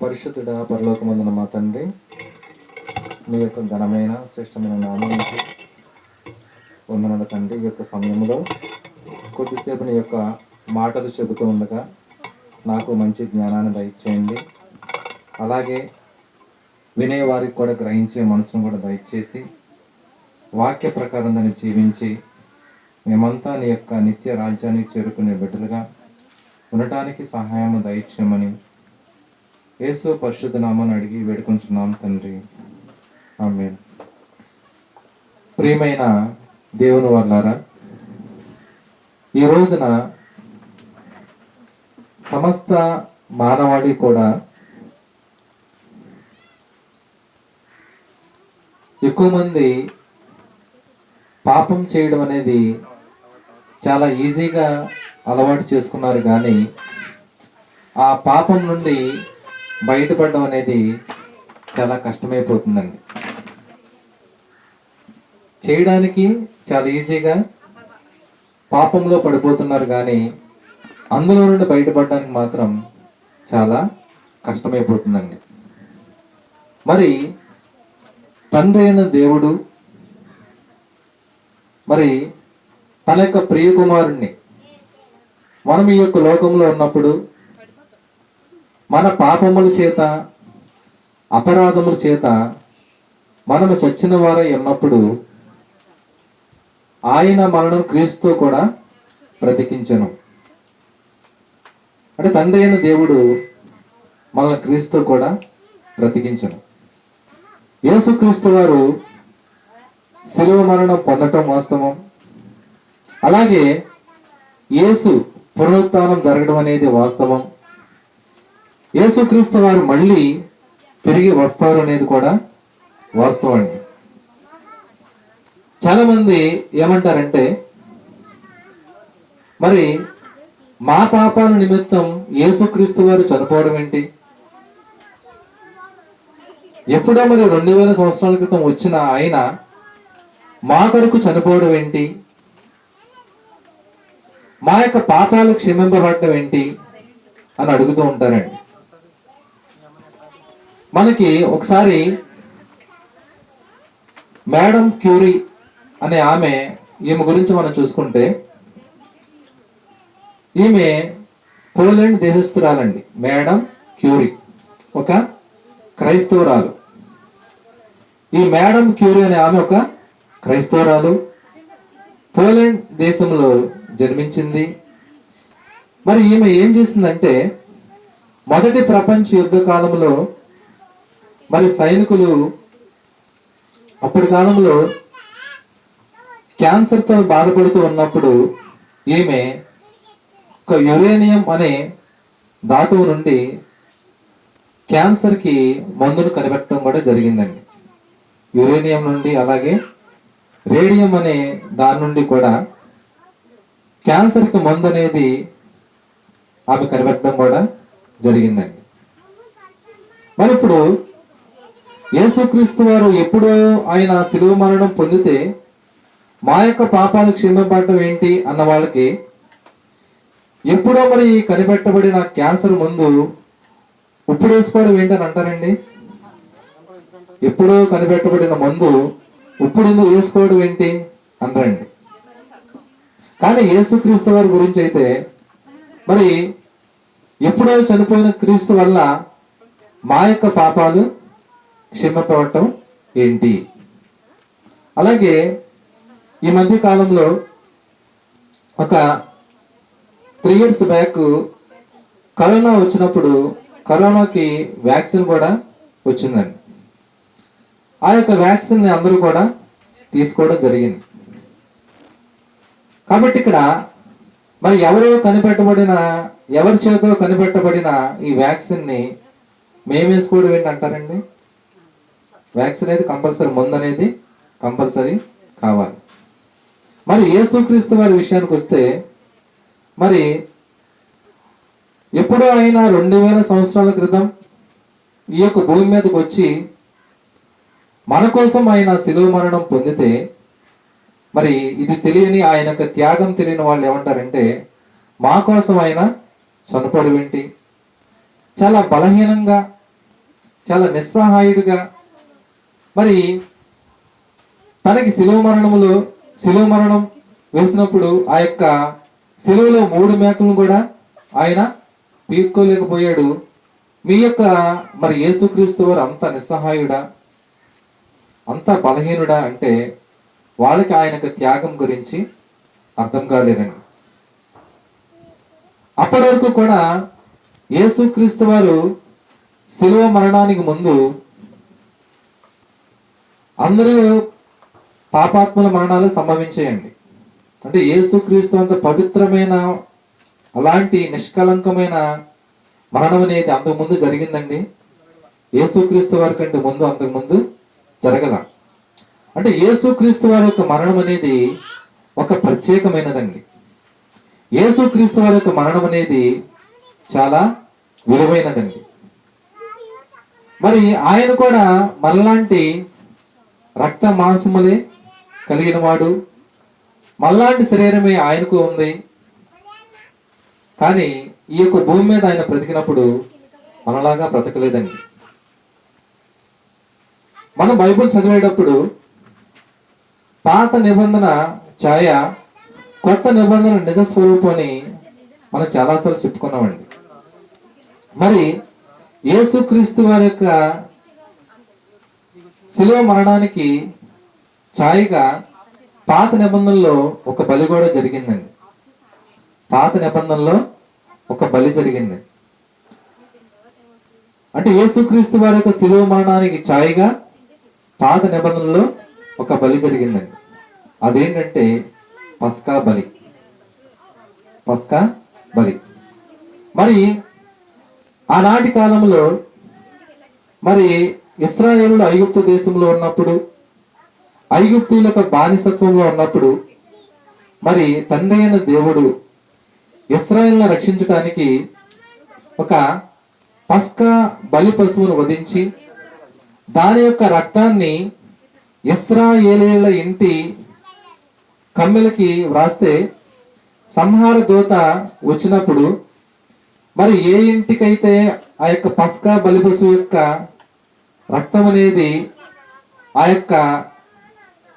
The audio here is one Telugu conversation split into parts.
పరిశుద్ధుడ పరలోకమందున మా తండ్రి. మీ యొక్క ఘనమైన శ్రేష్టమైన నామానికి వందనాల తండ్రి. ఈ యొక్క సమయంలో కొద్దిసేపు నీ యొక్క మాటలు చెబుతూ ఉండగా నాకు మంచి జ్ఞానాన్ని దయచేయండి. అలాగే వినేవారికి కూడా గ్రహించే మనసును కూడా దయచేసి వాక్య ప్రకారం దాన్ని జీవించి మేమంతా నీ యొక్క నిత్య రాజ్యానికి చేరుకునే బిడ్డలుగా ఉండటానికి సహాయం దయచేయమని యేసు పరిశుద్ధ నామాన్ని అడిగి వేడుకుంటున్నాం తండ్రి. ఆమె ప్రియమైన దేవుని వర్లారా ఈ రోజున సమస్త మానవాడి కూడా ఎక్కువ మంది పాపం చేయడం అనేది చాలా ఈజీగా అలవాటు చేసుకున్నారు కానీ ఆ పాపం నుండి బయటపడడం అనేది చాలా కష్టమైపోతుందండి. చేయడానికి చాలా ఈజీగా పాపంలో పడిపోతున్నారు కానీ అందులో నుండి బయటపడడానికి మాత్రం చాలా కష్టమైపోతుందండి. మరి తండ్రి అయిన దేవుడు మరి తన యొక్క ప్రియకుమారుణ్ణి మనం ఈ యొక్క లోకంలో ఉన్నప్పుడు మన పాపముల చేత అపరాధముల చేత మనము చచ్చిన వారై ఉన్నప్పుడు ఆయన మనను క్రీస్తు కూడా బ్రతికించను. అంటే తండ్రి అయిన దేవుడు మనల్ని క్రీస్తు కూడా బ్రతికించను. యేసుక్రీస్తు వారు శిలువ మరణం పొందటం వాస్తవం. అలాగే యేసు పునరుత్నం జరగడం అనేది వాస్తవం. యేసుక్రీస్తు వారు మళ్ళీ తిరిగి వస్తారు అనేది కూడా వాస్తవం అండి చాలా మంది ఏమంటారంటే మరి మా పాపాల నిమిత్తం యేసుక్రీస్తు వారు చనిపోవడం ఏంటి? ఎప్పుడో మరి రెండు వేల సంవత్సరాల క్రితం వచ్చిన ఆయన మా కొరకు చనిపోవడం ఏంటి? మా యొక్క పాపాలు క్షమింపబడటం ఏంటి? అని అడుగుతూ ఉంటారండి. మనకి ఒకసారి మేడం క్యూరీ అనే ఆమె ఈమె గురించి మనం చూసుకుంటే ఈమె పోలాండ్ దేశస్తురాలండి మేడం క్యూరీ. ఒక క్రైస్తవురాలు. ఈ మేడం క్యూరీ అనే ఆమె ఒక క్రైస్తవురాలు. పోలాండ్ దేశంలో జన్మించింది. మరి ఈమె ఏం చేసిందంటే మొదటి ప్రపంచ యుద్ధ కాలంలో మరి సైనికులు అప్పటి కాలంలో క్యాన్సర్తో బాధపడుతూ ఉన్నప్పుడు ఈమె ఒక యురేనియం అనే ధాతువు నుండి క్యాన్సర్కి మందును కనిపెట్టడం కూడా జరిగిందండి. యురేనియం నుండి అలాగే రేడియం అనే దాని నుండి కూడా క్యాన్సర్కి మందు అనేది ఆమె కనిపెట్టడం కూడా జరిగిందండి. మరి ఇప్పుడు యేసుక్రీస్తు వారు ఎప్పుడో ఆయన శిలువ మరణం పొందితే మా యొక్క పాపాలు క్షమింపడటం ఏంటి అన్న వాళ్ళకి ఎప్పుడో మరి కనిపెట్టబడిన క్యాన్సర్ ముందు ఉప్పుడు వేసుకోవడం ఏంటని అంటారండి? ఎప్పుడో కనిపెట్టబడిన మందు ఇప్పుడు ఎందుకు వేసుకోవడం ఏంటి అనరండి కానీ యేసుక్రీస్తు వారి గురించి అయితే మరి ఎప్పుడో చనిపోయిన క్రీస్తు వల్ల మా యొక్క పాపాలు క్షమింపబడటం ఏంటి? అలాగే ఈ మధ్య కాలంలో ఒక త్రీ ఇయర్స్ బ్యాక్ కరోనా వచ్చినప్పుడు కరోనాకి వ్యాక్సిన్ కూడా వచ్చిందండి. ఆ యొక్క వ్యాక్సిన్ని అందరూ కూడా తీసుకోవడం జరిగింది. కాబట్టి ఇక్కడ మరి ఎవరు కనిపెట్టబడిన ఎవరి చేతో కనిపెట్టబడిన ఈ వ్యాక్సిన్ని మేము వేసుకోవడం అంటారండి వ్యాక్సిన్ అనేది కంపల్సరీ మందు అనేది కంపల్సరీ కావాలి. మరి యేసుక్రీస్తు వారి విషయానికి వస్తే మరి ఎప్పుడో అయినా రెండు వేల సంవత్సరాల క్రితం ఈ యొక్క భూమి మీదకి వచ్చి మన కోసం ఆయన శిలువ మరణం పొందితే మరి ఇది తెలియని ఆయన యొక్క త్యాగం తెలియని వాళ్ళు ఏమంటారంటే మా కోసం ఆయన చనిపోవడం ఏంటి? చాలా బలహీనంగా చాలా నిస్సహాయుడిగా మరి తనకి శిలువ మరణములో శిలువ మరణం వేసినప్పుడు ఆ యొక్క శిలువలో మూడు మేకలను కూడా ఆయన పీక్కోలేకపోయాడు. మీ యొక్క మరి యేసుక్రీస్తు వారు అంత నిస్సహాయుడా? అంత బలహీనుడా అంటే వాళ్ళకి ఆయన త్యాగం గురించి అర్థం కాలేదండి అప్పటి వరకు కూడా యేసుక్రీస్తు వారు శిలువ మరణానికి ముందు అందరూ పాపాత్మల మరణాలు సంభవించేయండి. అంటే ఏసుక్రీస్తు అంత పవిత్రమైన అలాంటి నిష్కలంకమైన మరణం అనేది అంతకుముందు జరిగిందండి. ఏసుక్రీస్తు వారి కంటే ముందు అంతకుముందు జరగల. అంటే ఏసుక్రీస్తు వారి యొక్క మరణం అనేది ఒక ప్రత్యేకమైనదండి. ఏసుక్రీస్తు వారి యొక్క మరణం అనేది చాలా విలువైనదండి. మరి ఆయన కూడా మనలాంటి రక్త మాంసములే కలిగిన వాడు మళ్ళాంటి శరీరమే ఆయనకు ఉంది. కానీ ఈ యొక్క భూమి మీద ఆయన బ్రతికినప్పుడు మనలాగా బ్రతకలేదండి. మనం బైబిల్ చదివేటప్పుడు పాత నిబంధన ఛాయ కొత్త నిబంధన నిజ స్వరూపాన్ని మనం చాలాసార్లు చెప్పుకున్నామండి. మరి యేసుక్రీస్తు వారి యొక్క శిలువ మరణానికి ఛాయిగా పాత నిబంధనలో ఒక బలి కూడా జరిగిందండి. పాత నిబంధనలో ఒక బలి జరిగింది. అంటే యేసుక్రీస్తు వారి యొక్క శిలువ మరణానికి ఛాయిగా పాత నిబంధనలో ఒక బలి జరిగిందండి. అదేంటంటే పస్కా బలి. పస్కా బలి. మరి ఆనాటి కాలంలో మరి ఇస్రాయేలు ఐగుప్తు దేశంలో ఉన్నప్పుడు ఐగుప్తుల బానిసత్వంలో ఉన్నప్పుడు మరి తండ్రి అయిన దేవుడు ఇస్రాయల్ను రక్షించడానికి ఒక పస్కా బలి పశువును వధించి దాని యొక్క రక్తాన్ని ఇస్రాయేలీల ఇంటి కమ్మెలకి వ్రాస్తే సంహార దూత వచ్చినప్పుడు మరి ఏ ఇంటికైతే ఆ యొక్క పస్కా బలి పశువు యొక్క రక్తం అనేది ఆ యొక్క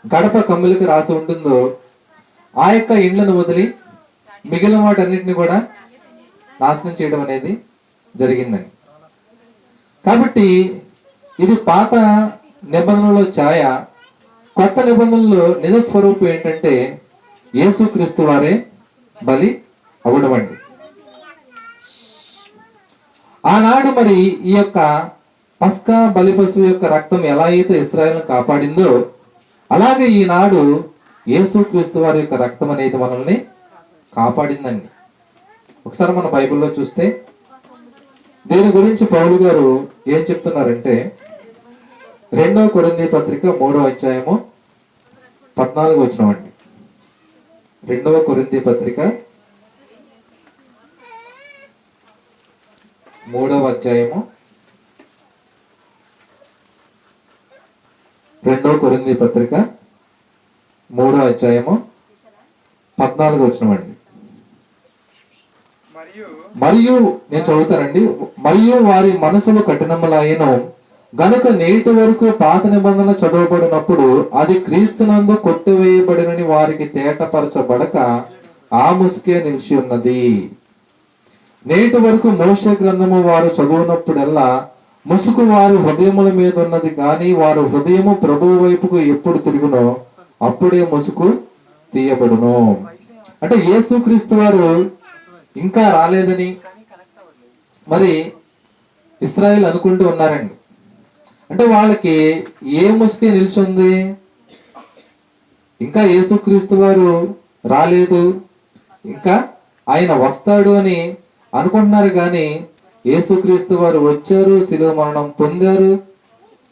గడప కమ్ములకి రాసి ఉంటుందో ఆ యొక్క ఇండ్లను వదిలి మిగిలిన వాటన్నిటిని కూడా నాశనం చేయడం అనేది జరిగిందని. కాబట్టి ఇది పాత నిబంధనలో ఛాయ కొత్త నిబంధనలో నిజ స్వరూపం ఏంటంటే యేసుక్రీస్తు వారే బలి అవడం అండి. ఆనాడు మరి ఈ యొక్క పస్కా బలి పశువు యొక్క రక్తం ఎలా అయితే ఇస్రాయల్ని కాపాడిందో అలాగే ఈనాడు యేసుక్రీస్తు వారి యొక్క రక్తం అనేది మనల్ని కాపాడిందండి. ఒకసారి మన బైబిల్లో చూస్తే దీని గురించి పౌలు గారు ఏం చెప్తున్నారంటే రెండవ కొరింది పత్రిక మూడవ అధ్యాయము పద్నాలుగు వచ్చినవండి రెండవ కొరింది పత్రిక మూడవ అధ్యాయము రెండవ కొరింది పత్రిక మూడవ అధ్యాయము పద్నాలుగు వచ్చినవండి మరియు మరియు నేను చదువుతానండి. మరియు వారి మనసులు కఠినములైన. గనుక నేటి వరకు పాత నిబంధన చదవబడినప్పుడు అది క్రీస్తునందు కొట్టివేయబడినని వారికి తేటపరచబడక ఆ ముసుకే నిలిచి ఉన్నది. నేటి వరకు మోష గ్రంథము వారు చదువునప్పుడల్లా ముసుగు వారి హృదయముల మీద ఉన్నది కానీ వారు హృదయము ప్రభువు వైపుకు ఎప్పుడు తిరుగునో అప్పుడే ముసుగు తీయబడును. అంటే యేసుక్రీస్తు వారు ఇంకా రాలేదని మరి ఇస్రాయల్ అనుకుంటూ ఉన్నారండి. అంటే వాళ్ళకి ఏ ముసుకే నిల్చుంది? ఇంకా యేసుక్రీస్తు వారు రాలేదు. ఇంకా ఆయన వస్తాడు అని అనుకుంటున్నారు కానీ యేసుక్రీస్తు వారు వచ్చారు శిలువ మరణం పొందారు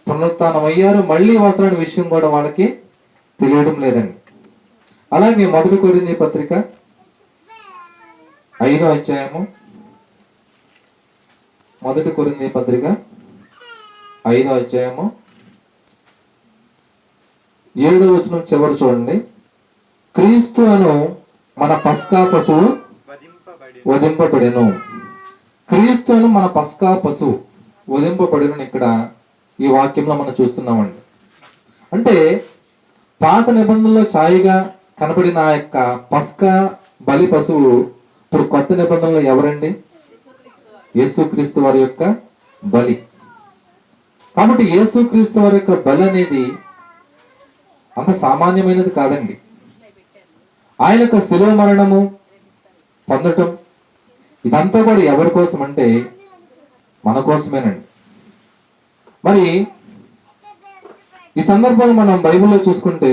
పునరుత్నం అయ్యారు మళ్ళీ వస్తారని విషయం కూడా వాళ్ళకి తెలియడం లేదండి. అలాగే మొదటి కోరింది పత్రిక ఐదో అధ్యాయము మొదటి కొరింది పత్రిక ఐదో అధ్యాయము ఏడో వచనం చివరి చూడండి. క్రీస్తు అను మన పస్కా పశువు వధింపబడి వధింపబడెను. క్రీస్తును మన పస్కా పశువు వధింపబడిన ఇక్కడ ఈ వాక్యంలో మనం చూస్తున్నామండి. అంటే పాత నిబంధనలో ఛాయిగా కనబడిన ఆ యొక్క పస్కా బలి పశువు ఇప్పుడు కొత్త నిబంధనలో ఎవరండి? యేసుక్రీస్తు వారి యొక్క బలి. కాబట్టి యేసుక్రీస్తు వారి యొక్క బలి అనేది అంత సామాన్యమైనది కాదండి. ఆయన యొక్క శిలో మరణము పొందటం ఇదంతా కూడా ఎవరి కోసం అంటే మన కోసమేనండి. మరి ఈ సందర్భంలో మనం బైబిల్లో చూసుకుంటే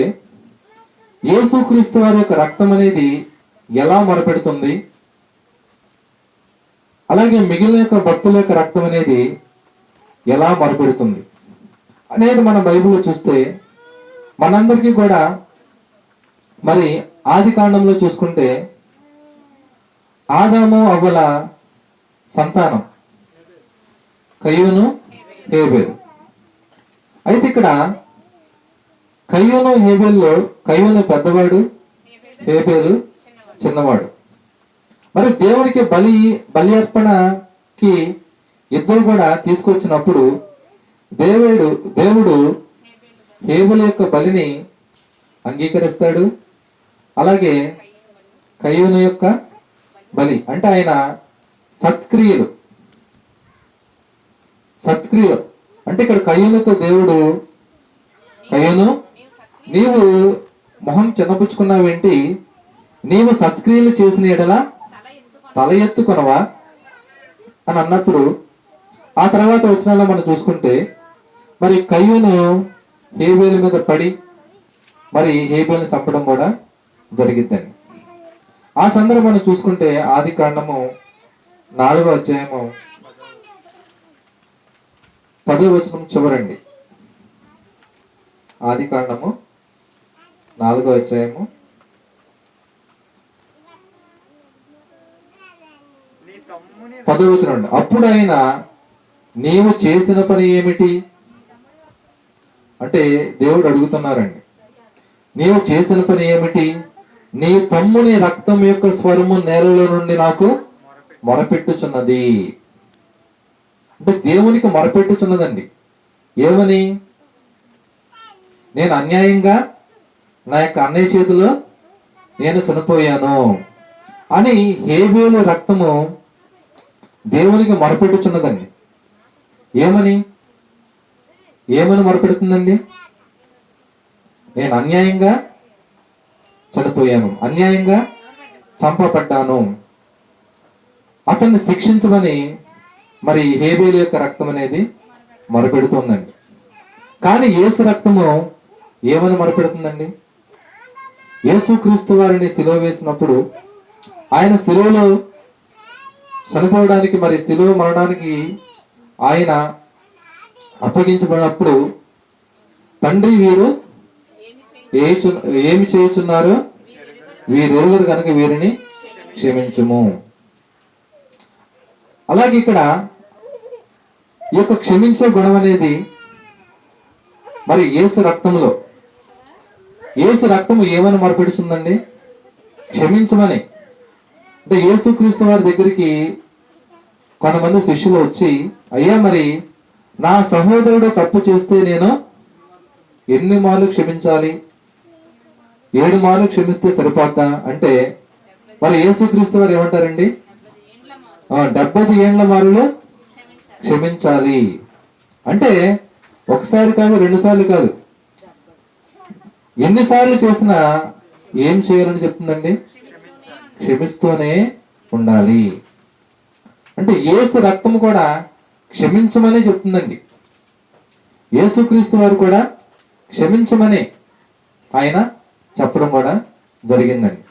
యేసుక్రీస్తు వారి యొక్క రక్తం అనేది ఎలా మొరపెడుతుంది? అలాగే మిగిలిన యొక్క భక్తుల యొక్క రక్తం అనేది ఎలా మొరపెడుతుంది? అనేది మనం బైబిల్లో చూస్తే మనందరికీ కూడా మరి ఆది కాండంలో చూసుకుంటే ఆదాము అవ్వల సంతానం. కయ్యూను హేబేలు. అయితే ఇక్కడ కయ్యూను హేబేల్లో కయ్యూను పెద్దవాడు హేబేలు చిన్నవాడు. మరి దేవునికి బలి బలి అర్పణకి ఇద్దరు కూడా తీసుకొచ్చినప్పుడు దేవుడు దేవుడు హేబుల యొక్క బలిని అంగీకరిస్తాడు. అలాగే కయ్యూను యొక్క బలి. అంటే ఆయన సత్క్రియలు. సత్క్రియలు. అంటే ఇక్కడ కయ్యూనుతో దేవుడు కయ్యూను నీవు మొహం చిన్నపుచ్చుకున్నావేంటి నీవు సత్క్రియలు చేసిన ఎడలా తల ఎత్తుకొనవా? అని అన్నప్పుడు ఆ తర్వాత వచనాల్లో మనం చూసుకుంటే మరి కయ్యూను హేబేల మీద పడి మరి హేబేల్ని చంపడం కూడా జరిగిద్దని. ఆ సందర్భం చూసుకుంటే ఆది కాండము నాలుగో అధ్యాయము పదో వచనం చివరండి. ఆది కాండము నాలుగో అధ్యాయము. పదో వచనం అండి. అప్పుడు ఆయన నీవు చేసిన పని ఏమిటి? అంటే దేవుడు అడుగుతున్నారండి. నీవు చేసిన పని ఏమిటి? నీ తమ్ముని రక్తం యొక్క స్వరము నేలలో నుండి నాకు మొరపెట్టుచున్నది. అంటే దేవునికి మొరపెట్టుచున్నదండి. ఏమని? నేను అన్యాయంగా నా యొక్క అన్నయ్య చేతిలో నేను చనిపోయాను అని హేబేలు రక్తము దేవునికి మొరపెట్టుచున్నదండి. ఏమని? ఏమని మొరపెడుతుందండి? నేను అన్యాయంగా చనిపోయాను. అన్యాయంగా చంపబడ్డాను. అతన్ని శిక్షించమని మరి హేబేలు యొక్క రక్తం అనేది మొరపెడుతుందండి. కానీ యేసు రక్తము ఏమని మొరపెడుతుందండి? యేసుక్రీస్తు వారిని సిలువ వేసినప్పుడు ఆయన సిలువలో చనిపోవడానికి మరి సిలువ మరణానికి ఆయన అప్పగించబడినప్పుడు తండ్రి వీరు ఏ ఏమి చేయుచున్నారు? వీరెరువురు కనుక వీరిని క్షమించము. అలాగే ఇక్కడ ఈ యొక్క క్షమించే గుణం అనేది మరి యేసు రక్తంలో. యేసు రక్తము ఏమని మొరపెడుతుందండి క్షమించమని. అంటే యేసుక్రీస్తు వారి దగ్గరికి కొంతమంది శిష్యులు వచ్చి అయ్యా మరి నా సహోదరుడు తప్పు చేస్తే నేను ఎన్ని మార్లు క్షమించాలి? ఏడు మార్లు క్షమిస్తే సరిపోద్దా అంటే మరి యేసుక్రీస్తు వారు ఏమంటారండి? ఆ, డెబ్బై ఏండ్ల మారులు క్షమించాలి. అంటే ఒకసారి కాదు రెండు సార్లు కాదు. ఎన్నిసార్లు చేసినా ఏం చేయాలని చెప్తుందండి? క్షమిస్తూనే ఉండాలి. అంటే ఏసు రక్తం కూడా క్షమించమనే చెప్తుందండి. యేసుక్రీస్తు వారు కూడా క్షమించమని ఆయన చెప్పడం కూడా జరిగిందండి.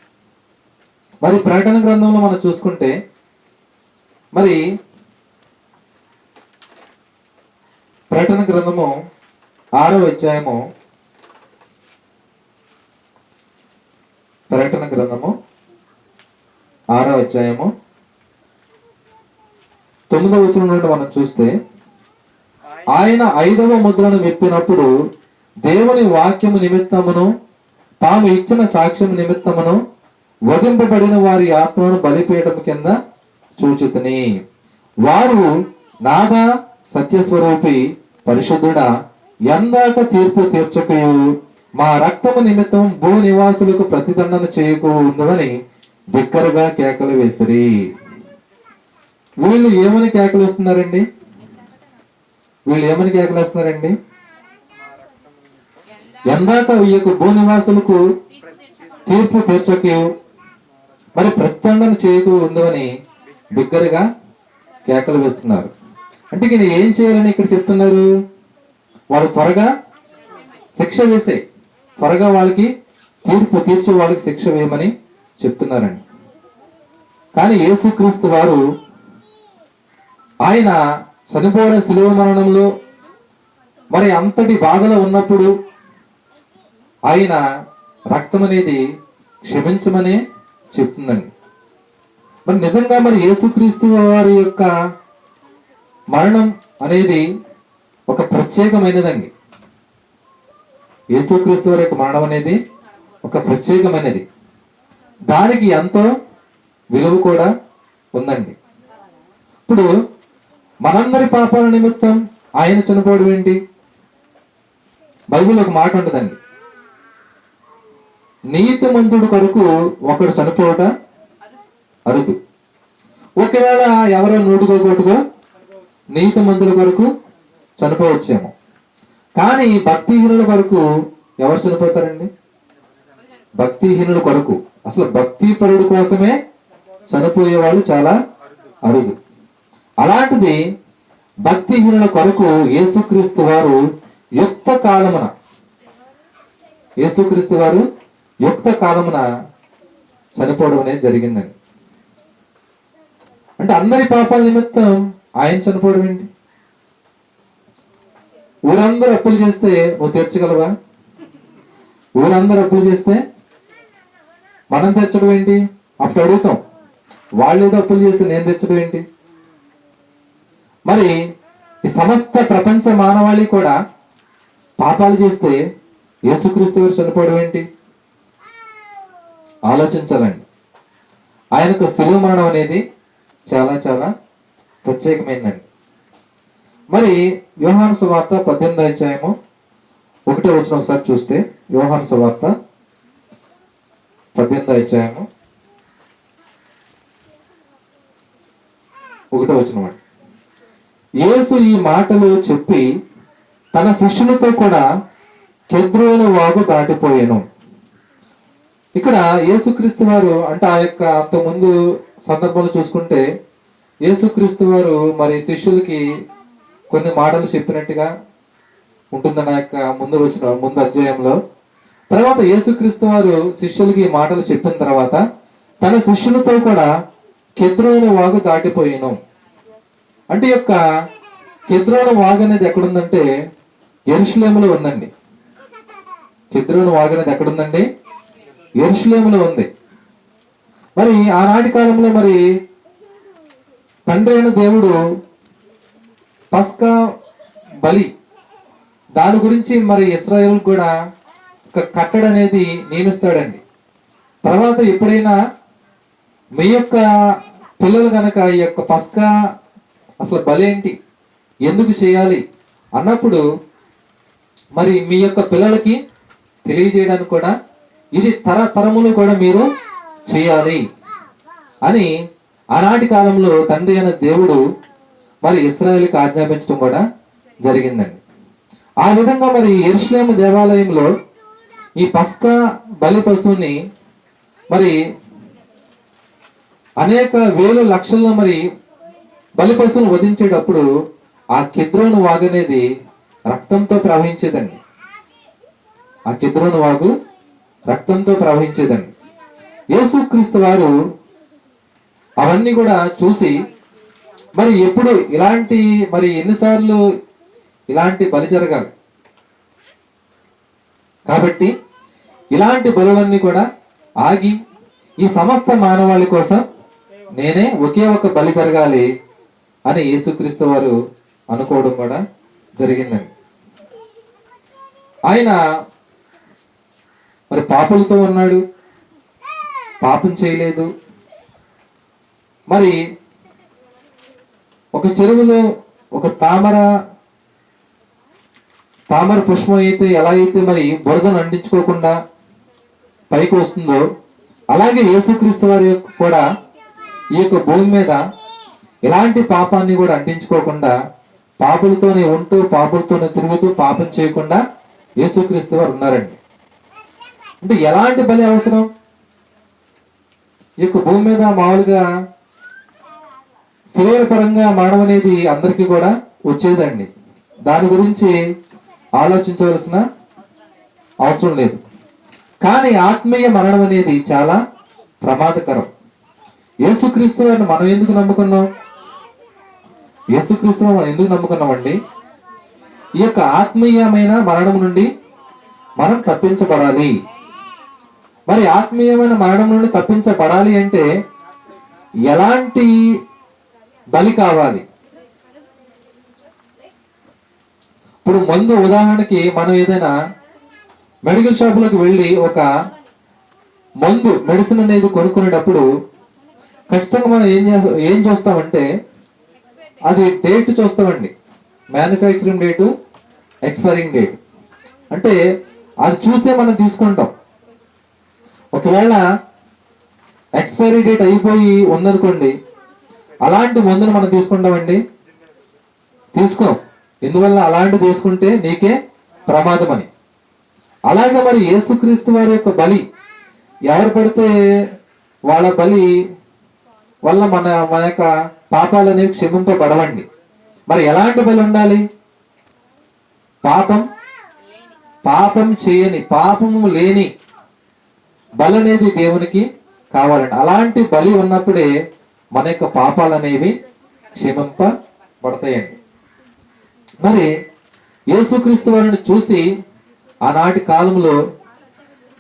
మరి ప్రకటన గ్రంథంలో మనం చూసుకుంటే మరి ప్రకటన గ్రంథము ఆరో అధ్యాయము ప్రకటన గ్రంథము ఆరో అధ్యాయము తొమ్మిదవ వచనం నుండి మనం చూస్తే ఆయన ఐదవ ముద్రను విప్పినప్పుడు దేవుని వాక్యము నిమిత్తమును తాము ఇచ్చిన సాక్ష్యం నిమిత్తమును వధింపబడిన వారి ఆత్మను బలిపీఠం కింద సూచితని వారు నాద సత్యస్వరూపి పరిశుద్ధుడా ఎందాక తీర్పు తీర్చకయు మా రక్తము నిమిత్తం భూ నివాసులకు ప్రతిదండన చేయకు ఉందని బిక్కరగా కేకలు వేసిరి. వీళ్ళు ఏమని కేకలు వేస్తున్నారండి వీళ్ళు ఏమని కేకలు వేస్తున్నారండి ఎందాక ఈ యొక్క తీర్పు తీర్చకు మరి ప్రత్యండన చేయకు ఉందని బిగ్గరగా కేకలు వేస్తున్నారు. అంటే నేను ఏం చేయాలని ఇక్కడ చెప్తున్నారు? వాళ్ళు త్వరగా శిక్ష వేసే త్వరగా వాళ్ళకి తీర్పు తీర్చి వాళ్ళకి శిక్ష వేయమని చెప్తున్నారండి. కానీ యేసుక్రీస్తు వారు ఆయన చనిపోవడం శిలువ మరణంలో మరి అంతటి బాధలో ఉన్నప్పుడు ఆయన రక్తం అనేది క్షమించమనే చెప్తుందండి. మరి నిజంగా మరి యేసుక్రీస్తు వారి యొక్క మరణం అనేది ఒక ప్రత్యేకమైనదండి. యేసుక్రీస్తు వారి యొక్క మరణం అనేది ఒక ప్రత్యేకమైనది. దానికి ఎంతో విలువ కూడా ఉందండి. ఇప్పుడు మనందరి పాపాల నిమిత్తం ఆయన చనిపోవడం ఏంటి? బైబిల్ ఒక మాట ఉండదండి. నీతిమంతుడు కొరకు ఒకడు చనిపోవట అరుదు. ఒకవేళ ఎవరో నూటుకో కోటుకో నీతిమంతుల కొరకు చనిపోవచ్చేమో. కానీ భక్తిహీనుల కొరకు ఎవరు చనిపోతారండి? భక్తిహీనుల కొరకు. అసలు భక్తి పరుడు కోసమే చనిపోయేవాళ్ళు చాలా అరుదు. అలాంటిది భక్తిహీనుల కొరకు యేసుక్రీస్తు వారు యుక్త కాలమున యేసుక్రీస్తు వారు యుక్త కాలమున చనిపోవడం అనేది జరిగిందండి. అంటే అందరి పాపాల నిమిత్తం ఆయన చనిపోవడం ఏంటి? ఊరందరూ అప్పులు చేస్తే నువ్వు తీర్చగలవా? ఊరందరూ అప్పులు చేస్తే మనం తెచ్చడం ఏంటి? అప్పుడు అడుగుతాం. వాళ్ళు ఏదో అప్పులు చేస్తే నేను తెచ్చడం ఏంటి? మరి ఈ సమస్త ప్రపంచ మానవాళి కూడా పాపాలు చేస్తే యేసుక్రీస్తు వారు చనిపోవడం ఏంటి? ఆలోచించాలండి. ఆయనకు సులువు మరణం అనేది చాలా చాలా ప్రత్యేకమైందండి. మరి వ్యూహాన సువార్త పద్దెనిమిది అధ్యాయము ఒకటే వచ్చిన ఒకసారి చూస్తే వ్యూహాన సువార్త పద్దెనిమిది అధ్యాయము ఒకటే వచ్చిన యేసు ఈ మాటలు చెప్పి తన శిష్యులతో కూడా కెద్రోను వాగు దాటిపోయాను. ఇక్కడ యేసుక్రీస్తు వారు అంటే ఆ యొక్క అంత ముందు సందర్భంలో చూసుకుంటే యేసుక్రీస్తు వారు మరి శిష్యులకి కొన్ని మాటలు చెప్పినట్టుగా ఉంటుందన్న ఆ యొక్క ముందు వచ్చిన ముందు అధ్యాయంలో. తర్వాత యేసుక్రీస్తు వారు శిష్యులకి మాటలు చెప్పిన తర్వాత తన శిష్యులతో కూడా కెద్రోను వాగు దాటిపోయాను. అంటే ఈ యొక్క కెద్రోను వాగు అనేది ఎక్కడుందంటే ఎరుషులేములో ఉందండి. కెద్రోను వాగు అనేది ఎక్కడుందండి? ఎరుషులేములో ఉంది. మరి ఆనాటి కాలంలో మరి తండ్రి అయిన దేవుడు పస్కా బలి దాని గురించి మరి ఇస్రాయల్ కూడా ఒక కట్టడి అనేది నియమిస్తాడండి. తర్వాత ఎప్పుడైనా మీ యొక్క పిల్లలు కనుక ఈ యొక్క పస్కా అసలు బలేంటి ఎందుకు చేయాలి? అన్నప్పుడు మరి మీ యొక్క పిల్లలకి తెలియజేయడానికి కూడా ఇది తరతరములు కూడా మీరు చేయాలి అని ఆనాటి కాలంలో తండ్రి అయిన దేవుడు మరి ఇస్రాయేల్కి ఆజ్ఞాపించడం కూడా జరిగిందండి. ఆ విధంగా మరి ఎరుషులేము దేవాలయంలో ఈ పస్కా బలి పశువుని మరి అనేక వేలు లక్షల్లో మరి బలి పశువును వధించేటప్పుడు ఆ కిద్రోను వాగు అనేది రక్తంతో ప్రవహించేదండి. ఆ కిద్రోను వాగు రక్తంతో ప్రవహించేదండి. యేసుక్రీస్తు వారు అవన్నీ కూడా చూసి మరి ఎప్పుడు ఇలాంటి మరి ఎన్నిసార్లు ఇలాంటి బలి జరగాలి? కాబట్టి ఇలాంటి బలులన్నీ కూడా ఆగి ఈ సమస్త మానవాళి కోసం నేనే ఒకే ఒక బలి జరగాలి అని యేసుక్రీస్తు వారు అనుకోవడం కూడా జరిగిందని ఆయన మరి పాపులతో ఉన్నాడు. పాపం చేయలేదు. మరి ఒక చెరువులో ఒక తామర తామర పుష్పం అయితే ఎలా అయితే మరి బురదను అంటించుకోకుండా పైకి వస్తుందో అలాగే యేసుక్రీస్తు వారి యొక్క కూడా ఈ యొక్క భూమి మీద ఎలాంటి పాపాన్ని కూడా అంటించుకోకుండా పాపులతోనే ఉంటూ పాపులతోనే తిరుగుతూ పాపం చేయకుండా యేసుక్రీస్తు వారు ఉన్నారండి. అంటే ఎలాంటి బలి అవసరం? ఈ యొక్క భూమి మీద మామూలుగా శరీరపరంగా మరణం అనేది అందరికీ కూడా వచ్చేదండి. దాని గురించి ఆలోచించవలసిన అవసరం లేదు. కానీ ఆత్మీయ మరణం అనేది చాలా ప్రమాదకరం. యేసుక్రీస్తు వారిని మనం ఎందుకు నమ్ముకున్నాం? యేసుక్రీస్తు మనం ఎందుకు నమ్ముకున్నామండి? ఈ యొక్క ఆత్మీయమైన మరణం నుండి మనం తప్పించబడాలి. మరి ఆత్మీయమైన మరణం నుండి తప్పించబడాలి అంటే ఎలాంటి బలి కావాలి? ఇప్పుడు మందు ఉదాహరణకి మనం ఏదైనా మెడికల్ షాపులకు వెళ్ళి ఒక మందు మెడిసిన్ అనేది కొనుక్కునేటప్పుడు ఖచ్చితంగా మనం ఏం చేస్తా ఏం చూస్తామంటే అది డేట్ చూస్తామండి. Manufacturing date expiring date. అంటే అది చూసే మనం తీసుకుంటాం. ఒకవేళ ఎక్స్పైరీ డేట్ అయిపోయి ఉందనుకోండి అలాంటి మందును మనం తీసుకుంటామండి? తీసుకో. ఎందువల్ల అలాంటి తీసుకుంటే నీకే ప్రమాదం అని అలాగే మరి యేసుక్రీస్తు వారి యొక్క బలి ఎవరు పడితే వాళ్ళ బలి వల్ల మన మన యొక్క పాపాలు అనేవి క్షమింపబడవండి. మరి ఎలాంటి బలి ఉండాలి? పాపం? పాపం చేయని పాపము లేని బలి అనేది దేవునికి కావాలండి అలాంటి బలి ఉన్నప్పుడే మన యొక్క పాపాలు అనేవి క్షమింపబడతాయండి మరి యేసుక్రీస్తు వారిని చూసి ఆనాటి కాలంలో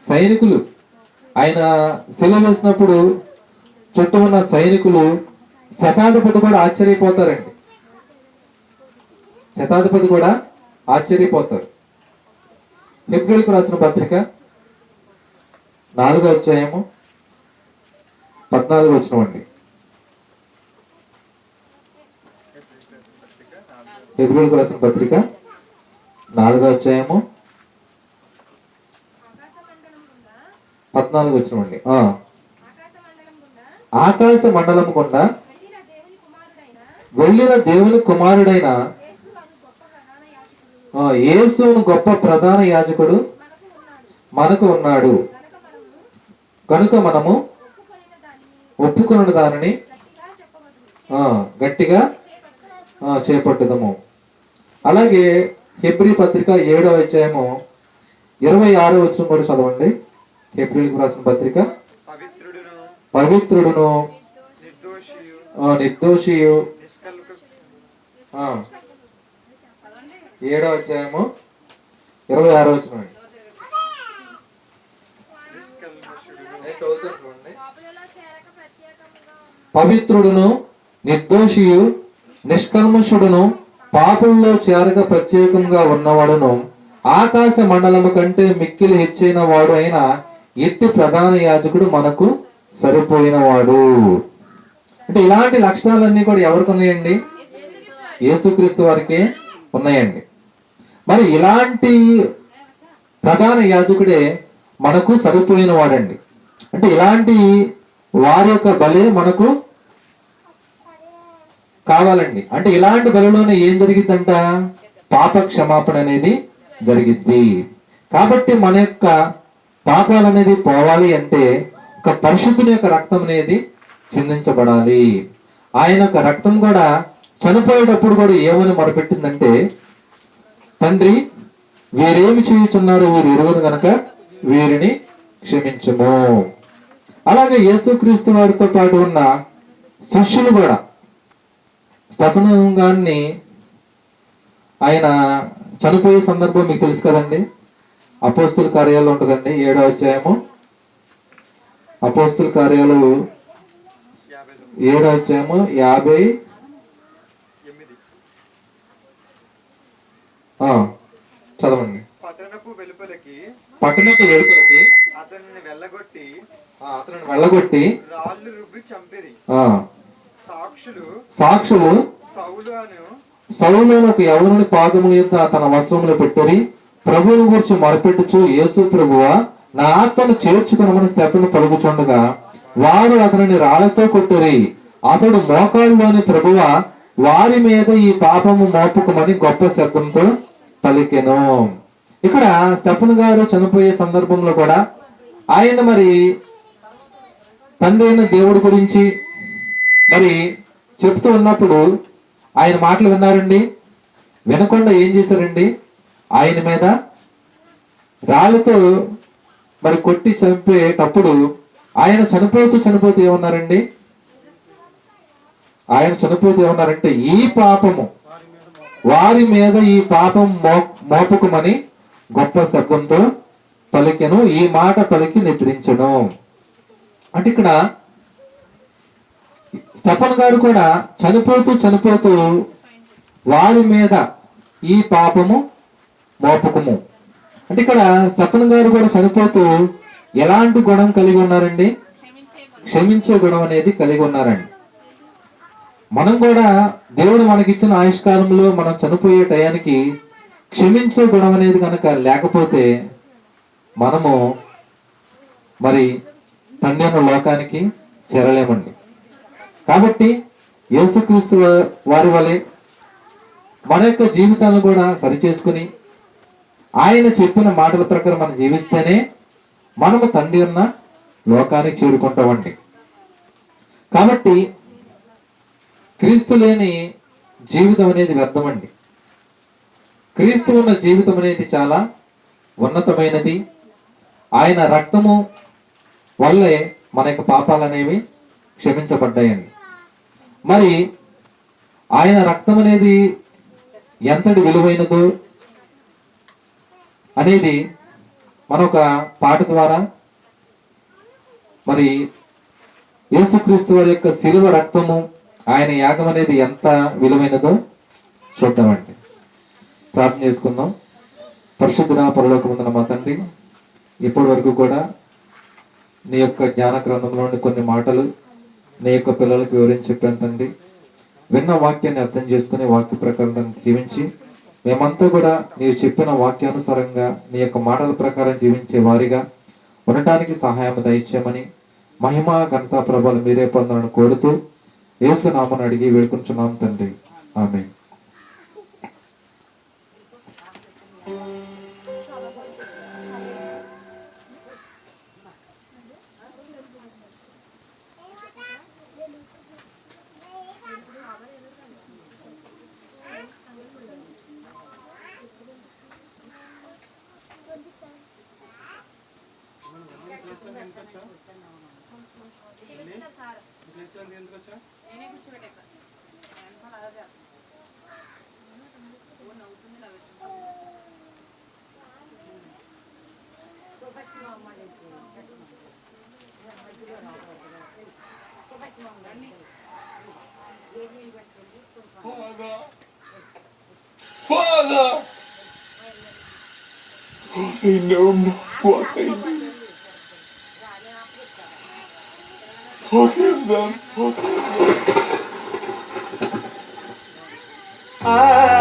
సైనికులు ఆయన సెలవు వేసినప్పుడు చుట్టూ ఉన్న సైనికులు శతాధిపతి కూడా ఆశ్చర్యపోతారండి. శతాధిపతి కూడా ఆశ్చర్యపోతారు. ఫిబ్రవరికి రాసిన పత్రిక నాలుగో అధ్యాయము పద్నాలుగు వచ్చిన అండి. ఎదుగులకు రాసిన పత్రిక నాలుగో అధ్యాయము పద్నాలుగు వచ్చిన అండి. ఆకాశ మండలం కొండ వెళ్ళిన దేవుని కుమారుడైన ఏసును యేసును గొప్ప ప్రధాన యాజకుడు మనకు ఉన్నాడు. కనుక మనము ఒప్పుకున్న దానిని గట్టిగా చేపట్టుదము. అలాగే హెబ్రి పత్రిక ఏడవ అధ్యాయము ఇరవై ఆరో వచ్చిన కూడా చదవండి. హెబ్రిల్కి రాసిన పత్రిక. పవిత్రుడును నిర్దోషియు. ఏడవ అధ్యాయము ఇరవై ఆరో వచ్చిన పవిత్రుడును నిర్దోషియు నిష్కల్మషుడును పాపుల్లో చేరక ప్రత్యేకంగా ఉన్నవాడును. ఆకాశ మండలము కంటే మిక్కిలి హెచ్చైన వాడు అయిన ఎత్తి ప్రధాన యాజకుడు మనకు సరిపోయిన వాడు అంటే ఇలాంటి లక్షణాలన్నీ కూడా ఎవరికి ఉన్నాయండి? యేసుక్రీస్తు వారికి ఉన్నాయండి. మరి ఇలాంటి ప్రధాన యాజకుడే మనకు సరిపోయిన వాడండి అంటే ఇలాంటి వారి యొక్క బలే మనకు కావాలండి. అంటే ఇలాంటి బలిలోనే ఏం జరిగిద్దంట? పాప క్షమాపణ అనేది జరిగిద్ది. కాబట్టి మన యొక్క పాపాలు అనేది పోవాలి అంటే ఒక పరిశుద్ధుని యొక్క రక్తం అనేది చిందించబడాలి. ఆయన యొక్క రక్తం కూడా చనిపోయేటప్పుడు కూడా ఏమని మొరపెట్టిందంటే తండ్రి వీరేమి చేయుచున్నారు వీరు ఎరుగదు గనక వీరిని క్షమించుము. అలాగే యేసుక్రీస్తు వారితో పాటు ఉన్న శిష్యులు కూడా స్తపను గారిని ఆయన చనిపోయే సందర్భం మీకు తెలుసు కదండి? అపోస్తుల కార్యాలు ఉంటుందండి ఏడో అధ్యాయము. అపోస్తుల కార్యాలు ఏడో అధ్యాయము యాభై చదవండి. పట్టణపు వెలుపలకి పట్టణపు వెలుపలకి. వెళ్ళగొట్టి ఆ, అతనిని వెళ్ళగొట్టి రాళ్ళు రుబ్బి చంపిరి. ఆ, సాక్షులు సాక్షులు ఒక యవనుని పాదముల యొక్క తన వస్త్రములు పెట్టరి? ప్రభువుని గురించి మొరపెట్టుచు యేసు ప్రభువా నా ఆత్మను చేర్చుకునమని స్టెప్పును పలుకుచుండగా వారు అతనిని రాళ్ళతో కొట్టరి. అతడు మోకాళ్ళలోని ప్రభువ వారి మీద ఈ పాపము మోపుకుమని గొప్ప శబ్దంతో పలికెను. ఇక్కడ స్టెఫన్ గారు చనిపోయే సందర్భంలో కూడా ఆయన మరి తండ్రి అయిన దేవుడి గురించి మరి చెప్తూ ఉన్నప్పుడు ఆయన మాటలు విన్నారండి? వినకుండా ఏం చేశారండి? ఆయన మీద రాళ్ళతో మరి కొట్టి చంపేటప్పుడు ఆయన చనిపోతూ చనిపోతూ ఏమన్నారండి? ఆయన చనిపోతూ ఏమన్నారంటే ఈ పాపము వారి మీద ఈ పాపం మో మోపుకుమని గొప్ప శబ్దంతో పలికెను. ఈ మాట పలికి నిద్రించను. అంటే ఇక్కడ స్టెఫన్ గారు కూడా చనిపోతూ చనిపోతూ వారి మీద ఈ పాపము మోపకము. అంటే ఇక్కడ స్టెఫన్ గారు కూడా చనిపోతూ ఎలాంటి గుణం కలిగి ఉన్నారండి? క్షమించే గుణం అనేది కలిగి ఉన్నారండి. మనం కూడా దేవుడు మనకిచ్చిన ఆయుష్కాలంలో మనం చనిపోయే టయానికి క్షమించే గుణం అనేది కనుక లేకపోతే మనము మరి తండ్రి అన్న లోకానికి చేరలేమండి. కాబట్టి యేసుక్రీస్తు వారి వలె మన యొక్క జీవితాలను కూడా సరిచేసుకుని ఆయన చెప్పిన మాటల ప్రకారం మనం జీవిస్తేనే మనము తండ్రి ఉన్న లోకానికి చేరుకుంటామండి. కాబట్టి క్రీస్తు లేని జీవితం అనేది వ్యర్థమండి. క్రీస్తు ఉన్న జీవితం అనేది చాలా ఉన్నతమైనది. ఆయన రక్తము వల్లే మన యొక్క పాపాలు అనేవి క్షమించబడ్డాయండి. మరి ఆయన రక్తం అనేది ఎంతటి విలువైనదో అనేది మన ఒక పాట ద్వారా మరి యేసుక్రీస్తు వారి యొక్క శిలువ రక్తము ఆయన యాగం అనేది ఎంత విలువైనదో చూద్దామండి. ప్రార్థన చేసుకుందాం. పరిశుద్ధ పరలోకముందన మా తండ్రి ఇప్పటి వరకు కూడా నీ యొక్క జ్ఞాన గ్రంథంలోని కొన్ని మాటలు నీ యొక్క పిల్లలకు వివరించి చెప్పాను విన్న వాక్యాన్ని అర్థం చేసుకుని వాక్య ప్రకారం జీవించి మేమంతా కూడా నీవు చెప్పిన వాక్యానుసారంగా నీ యొక్క మాటల ప్రకారం జీవించే వారిగా ఉండటానికి సహాయం దయచేయమని మహిమ ఘనతా ప్రభాలు మీరే పొందాలని కోరుతూ యేసు అడిగి వేడుకుంటున్నాం తండ్రి. ఆమె Father, Father, oh, they know not what they do. Forgive them, forgive them. ఆ